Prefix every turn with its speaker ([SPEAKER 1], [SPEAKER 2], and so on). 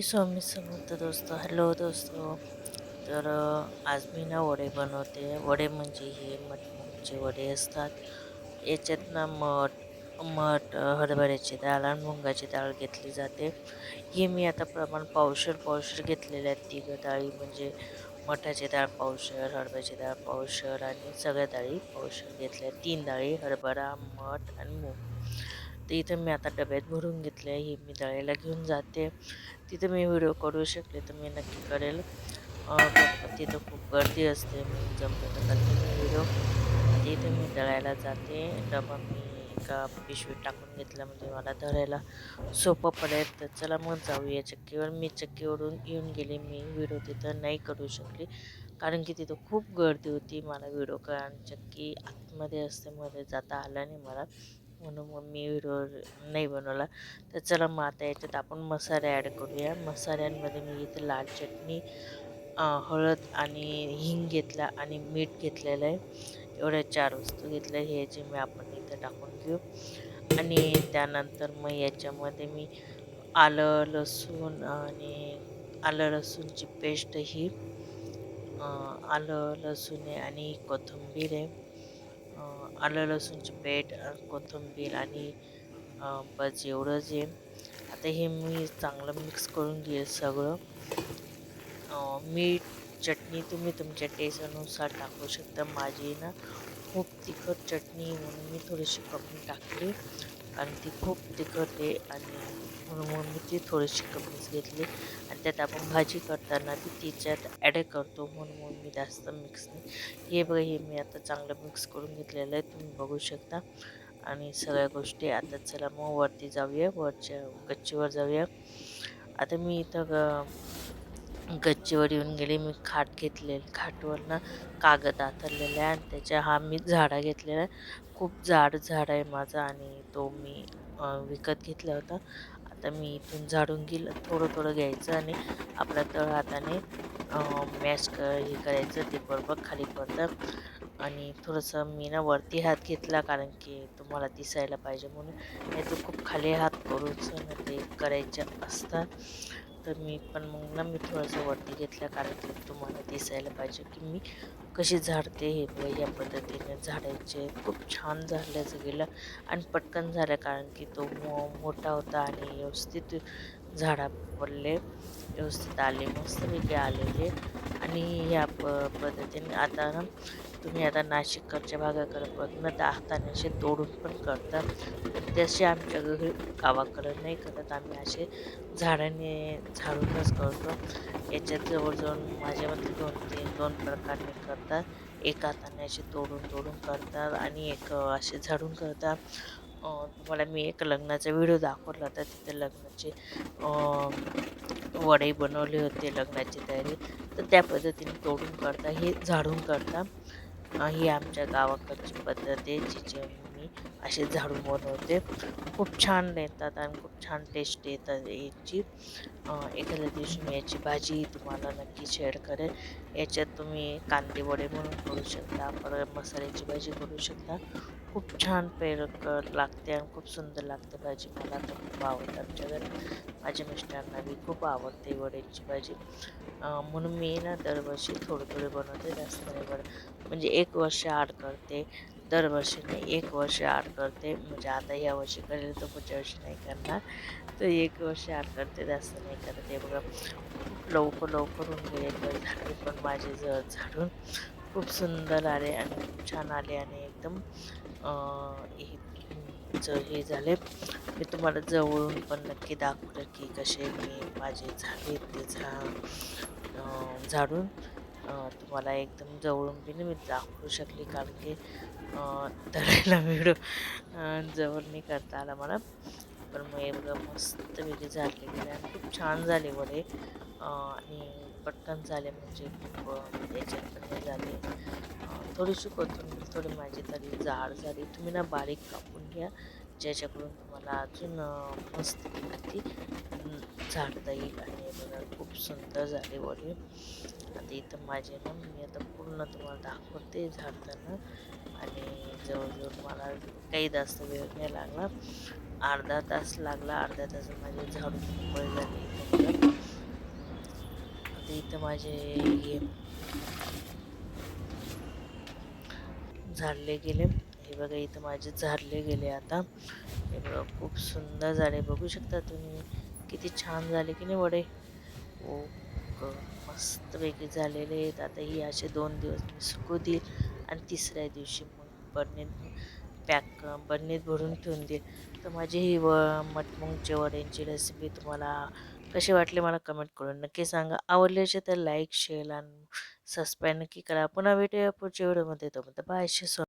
[SPEAKER 1] श्री स्वामी समर्थ दोस्त हॅलो दोस्त. तर आज मी ना वडे बनवते. वडे म्हणजे हे मटणाचे वडे असतात. याच्यात ना मठ मठ हरभऱ्याची डाळ आणि मुंगाची डाळ घेतली जाते. हे मी आता प्रमाण पावशर पावशर घेतलेले आहेत तिघं डाळी. म्हणजे मठाची डाळ पावशर हरभऱ्याची डाळ पावशर आणि सगळ्या डाळी पावशर घेतल्या तीन डाळी हरभरा मठ आणि मूग. तर इथं मी आता डब्यात भरून घेतले ही मी दळायला घेऊन जाते. तिथं मी व्हिडिओ करू शकले तर मी नक्की करेल. तिथं खूप गर्दी असते मी जमलं तर करते मी व्हिडिओ. आता इथं मी दळायला जाते. डबा मी एका पिशवीत टाकून घेतला म्हणजे मला धरायला सोपं पडेल. तर चला मग जाऊया चक्कीवर. मी चक्कीवरून येऊन गेले. मी व्हिडिओ तिथं नाही करू शकले. कारण की तिथं खूप गर्दी होती. मला व्हिडिओ कारण चक्की आतमध्ये असते मध्ये जाता आला नाही मला. म्हणून मग मी व्हिडिओ नाही बनवला. तर चला मग आता याच्यात आपण मसाले ॲड करूया. मसाल्यांमध्ये मी इथे लाल चटणी हळद आणि हिंग घेतला आणि मीठ घेतलेलं आहे. एवढ्या चार वस्तू घेतल्या हे मी आपण इथं टाकून घेऊ आणि त्यानंतर मग याच्यामध्ये मी आलं लसूण आणि आलं लसूणची पेस्ट ही आलं लसूण आहे आणि कोथिंबीर आहे. आलं लसूणची पेट कोथिंबीर आणि बस एवढं जे आता हे मी चांगलं मिक्स करून घेईल सगळं. मीठ चटणी तुम्ही तुमच्या टेस्टनुसार टाकू शकता. माझी ना खूप तिखट चटणी म्हणून मी थोडीशी कमी टाकली. आणि ती खूप तिखट आहे आणि म्हणून मी ती थोडीशी कमीच घेतली. आणि त्यात आपण भाजी करताना ती तिच्यात ॲड करतो म्हणून मी जास्त मिक्स नाही. हे बघा हे मी आता चांगलं मिक्स करून घेतलेलं आहे. तुम्ही बघू शकता. आणि सगळ्या गोष्टी आता चला मग वरती जाऊया. वरच्या गच्चीवर जाऊया. आता मी इथं ग गच्चीवर येऊन गेले. मी खाट घेतलेली खाटवरनं कागद आतरलेला आहे आणि त्याच्या हा मी झाडा घेतलेला आहे. खूप जाड झाड आहे माझा आणि तो मी विकत घेतला होता. आता मी इथून झाडून गेलं थोडं थोडं घ्यायचं आणि आपल्या तळ हाताने मॅश क हे करायचं ते बरोबर खाली पडतं. आणि थोडंसं मी ना वरती हात घेतला कारण की तुम्हाला दिसायला पाहिजे म्हणून. नाही तर खूप खाली हात करूच ना ते करायचे असतात. तर मी पण मग ना मी थोडंसं वरती घेतलं कारण की तुम्हाला दिसायला पाहिजे की मी कशी झाडते हे बघा या पद्धतीने झाडायचे खूप छान झाल्याचं गेलं आणि पटकन झालं कारण की तो मो मोठा होता आणि व्यवस्थित झाडा पडले. व्यवस्थित आले मस्तपैकी आलेले. आणि ह्या प पद्धतीने आता ना तुम्ही आता नाशिककडच्या भागाकडे बघणं ना हाताने असे तोडून पण करतात तसे आमच्या घरी गावाकडं नाही करत. आम्ही असे झाडाने झाडूनच करतो याच्यात जवळजवळ माझ्यामध्ये दोन तीन दोन प्रकारने करतात. एक हाताने असे तोडून तोडून करतात आणि एक असे झाडून करतात. तुम्हाला मी एक लग्नाचा व्हिडिओ दाखवला होता. तिथे लग्नाचे वडे बनवले होते लग्नाची तयारी. तर त्या पद्धतीने तोडून करता हे झाडून करता ही आमच्या गावाकडची पद्धत आहे जिचे मी असे झाडू बनवते. खूप छान येतात आणि खूप छान टेस्ट येतात याची. एखाद्या दिवशी मी याची भाजी तुम्हाला नक्की शेअर करेल याच्यात तुम्ही कांदे वडे म्हणून करू शकता परत मसाल्याची भाजी करू शकता. खूप छान पेर लागते आणि खूप सुंदर लागते भाजी. मला तर खूप आवडते आमच्या घरात माझ्या मिस्टरांना बी खूप आवडते वड्याची भाजी. म्हणून मी ना दरवर्षी थोडे थोडे बनवते जास्त नाही बनवत. म्हणजे एक वर्ष आड करते. दरवर्षी नाही एक वर्ष आड करते. म्हणजे आता या वर्षी करेल तर पुढच्या वर्षी नाही करणार. तर एक वर्ष आड करते जास्त नाही करत. हे बघा खूप लवकर लवकर होऊन गेले झाडे पण माझे ज झाडून खूप सुंदर आले आणि खूप छान आले आणि एकदम च- हे झाले मी तुम्हाला जवळून पण नक्की दाखवलं की कसे मी माझे झाले ते झा झाडून. तुम्हाला एकदम जवळून बी मी दाखवू शकली कारण की अं, धरायला व्हिडिओ जवळ नाही करता आला मला. पण मग एवढं मस्त मस्तपैकी झाले गेले आणि खूप छान झाले वडे. आणि पटकन झाले म्हणजे खूप याच्यात पण हे झाले. थोडीशी कोथिंबीर थोडी माझी तरी जाड झाली. तुम्ही ना बारीक कापून घ्या ज्याच्याकडून तुम्हाला अजून मस्त ती झाडता येईल. आणि बघा खूप सुंदर झाले वडे. आता इथं माझे ना मी आता पूर्ण तुम्हाला दाखवते झाडताना. आणि जवळजवळ मला काही जास्त वेळ नाही लागला अर्धा तास लागला अर्धा तास माझे झाडू मोकळे झाले इथं आता इथं माझे हे झाडले गेले. हे बघा इथं माझे झाडले गेले आता. हे बघा खूप सुंदर झाले बघू शकता तुम्ही किती छान झाले की नाही वडे? हो, ओ मस्तपैकी झालेले आहेत. आता ही असे दोन दिवस मी सुकू देईल आणि तिसऱ्या दिवशी मग बरणीत पॅक बरणीत भरून ठेवून देईल. तर माझी ही व मटमुंगचे वड्यांची रेसिपी तुम्हाला कशी वाटली मला कमेंट करून नक्की सांगा. आवडली असेल तर लाईक शेअर आणि सबस्क्राईब नक्की करा. पुन्हा भेटूया पुढच्या व्हिडिओमध्ये तो बाय